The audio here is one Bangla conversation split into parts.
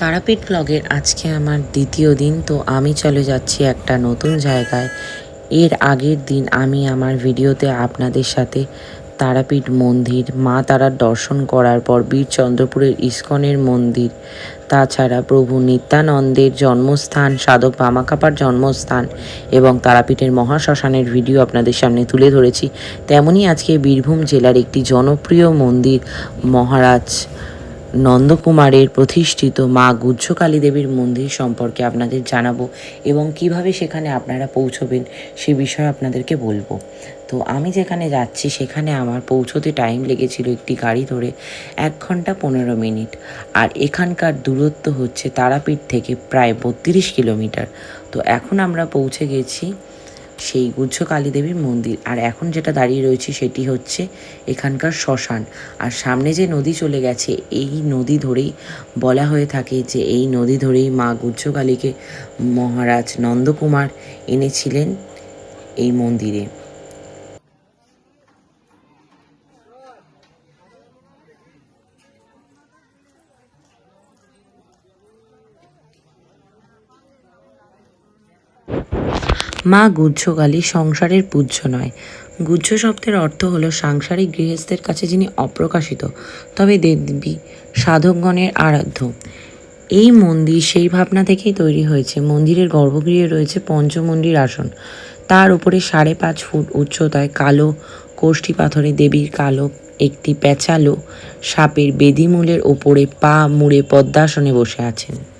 তারাপীঠ ব্লগের আজকে আমার দ্বিতীয় দিন, তো আমি চলে যাচ্ছি একটা নতুন জায়গায়। এর আগের দিন আমি আমার ভিডিওতে আপনাদের সাথে তারাপীঠ মন্দির, মা তারার দর্শন করার পর বীরচন্দ্রপুরের ইস্কনের মন্দির, তাছাড়া প্রভু নিত্যানন্দের জন্মস্থান, সাধক বামাকাপার জন্মস্থান এবং তারাপীঠের মহাশ্মশানের ভিডিও আপনাদের সামনে তুলে ধরেছি। তেমনই আজকে বীরভূম জেলার একটি জনপ্রিয় মন্দির মহারাজ নন্দকুমারের প্রতিষ্ঠিত মা গুজ্জকালী দেবীর মন্দির সম্পর্কে আপনাদের জানাব এবং কীভাবে সেখানে আপনারা পৌঁছবেন সে বিষয়ে আপনাদেরকে বলব। তো আমি যেখানে যাচ্ছি, সেখানে আমার পৌঁছতে টাইম লেগেছিল একটি গাড়ি ধরে এক ঘণ্টা পনেরো মিনিট। আর এখানকার দূরত্ব হচ্ছে তারাপীঠ থেকে প্রায় বত্রিশ কিলোমিটার। তো এখন আমরা পৌঁছে গেছি সেই গুজ্জ কালী দেবীর মন্দির। আর এখন যেটা দাঁড়িয়ে রয়েছে সেটি হচ্ছে এখানকার শ্মশান। আর সামনে যে নদী চলে গেছে, এই নদী ধরেই বলা হয়ে থাকে যে এই নদী ধরেই মা গুজ্জ কালীকে মহারাজ নন্দকুমার এনেছিলেন এই মন্দিরে। মা গুজ্জকালী সংসারের পূজ্য নয়। গুজ্জ শব্দের অর্থ হলো সাংসারিক গৃহস্থের কাছে যিনি অপ্রকাশিত, তবে দেবী সাধকগণের আরাধ্য। এই মন্দির সেই ভাবনা থেকেই তৈরি হয়েছে। মন্দিরের গর্ভগৃহে রয়েছে পঞ্চমন্দির আসন। তার উপরে সাড়ে পাঁচ ফুট উচ্চতায় কালো কোষ্ঠী পাথরে দেবীর কালো, একটি প্যাচালো সাপের বেদিমূলের ওপরে পা মুড়ে পদ্মাসনে বসে আছেন।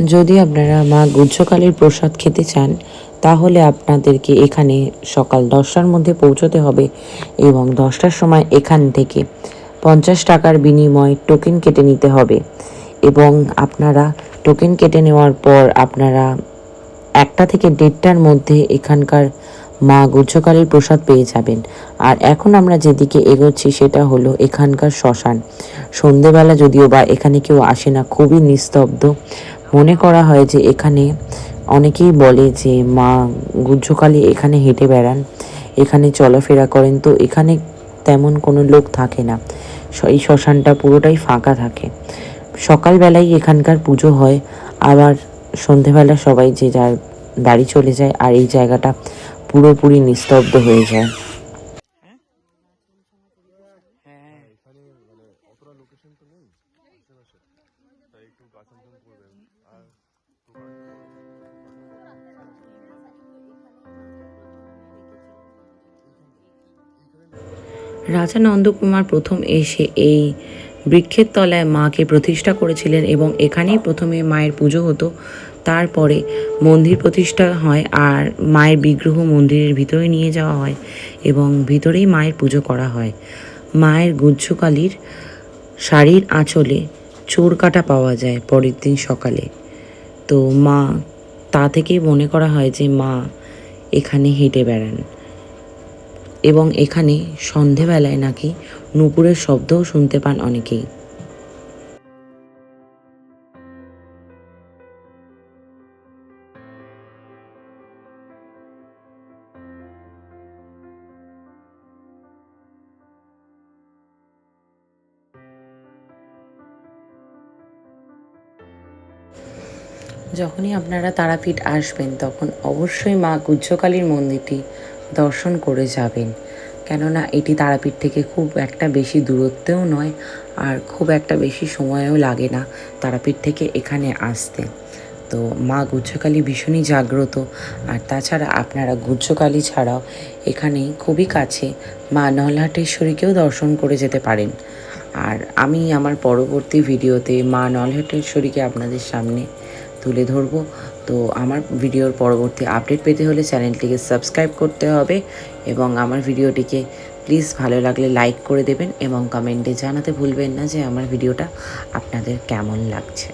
যদি আপনারা মা গুজ্জকালীর প্রসাদ খেতে চান, তাহলে আপনাদেরকে এখানে সকাল দশটার মধ্যে পৌঁছতে হবে এবং দশটার সময় এখান থেকে পঞ্চাশ টাকার বিনিময়ে টোকেন কেটে নিতে হবে। এবং আপনারা টোকেন কেটে নেওয়ার পর আপনারা একটা থেকে দেড়টার মধ্যে এখানকার মা গুজ্জকালীর প্রসাদ পেয়ে যাবেন। আর এখন আমরা যেদিকে এগোচ্ছি সেটা হলো এখানকার শ্মশান। সন্ধেবেলা যদিও বা এখানে কেউ আসে না, খুবই নিস্তব্ধ। মনে করা হয় যে এখানে অনেকেই বলে যে মা গুজ্জকালী এখানে হেঁটে বেড়ান, এখানে চলাফেরা করেন, তো এখানে তেমন কোনো লোক থাকে না। এই শ্মশানটা পুরোটাই ফাঁকা থাকে। সকালবেলায় এখানকার পুজো হয়, আবার সন্ধেবেলা সবাই যে যার বাড়ি চলে যায়, আর এই জায়গাটা পুরোপুরি নিস্তব্ধ হয়ে যায়। রাজা নন্দকুমার প্রথম এসে এই বৃক্ষের তলায় মাকে প্রতিষ্ঠা করেছিলেন এবং এখানেই প্রথমে মায়ের পুজো হতো। তারপরে মন্দির প্রতিষ্ঠা হয় আর মায়ের বিগ্রহ মন্দিরের ভিতরে নিয়ে যাওয়া হয় এবং ভিতরেই মায়ের পুজো করা হয়। মায়ের গুজ্জকালীর শাড়ির আঁচলে চোর কাটা পাওয়া যায় পরের দিন সকালে। তো মা, তা থেকেই মনে করা হয় যে মা এখানে হেঁটে বেড়ান। এবং এখানে সন্ধেবেলায় নাকি নুপুরের শব্দও শুনতে পান অনেকেই। যখনই আপনারা তারাপীঠ আসবেন, তখন অবশ্যই মা গুজ্জকালীর মন্দিরটি দর্শন করে যাবেন। কেননা এটি তারাপীঠ থেকে খুব একটা বেশি দূরত্বেও নয় আর খুব একটা বেশি সময়ও লাগে না তারাপীঠ থেকে এখানে আসতে। তো মা গুচ্ছকালী ভীষণই জাগ্রত আর তাছাড়া আপনারা গুচ্ছকালী ছাড়াও এখানে খুবই কাছে মা নলহাটেশ্বরীকেও দর্শন করে যেতে পারেন। আর আমি আমার পরবর্তী ভিডিওতে মা নলহাটেশ্বরীকে আপনাদের সামনে তুলে ধরবো। তো আমার ভিডিওর পরবর্তী আপডেট পেতে হলে চ্যানেলটিকে সাবস্ক্রাইব করতে হবে এবং আমার ভিডিওটিকে প্লিজ ভালো লাগলে লাইক করে দেবেন এবং কমেন্টে জানাতে ভুলবেন না যে আমার ভিডিওটা আপনাদের কেমন লাগছে।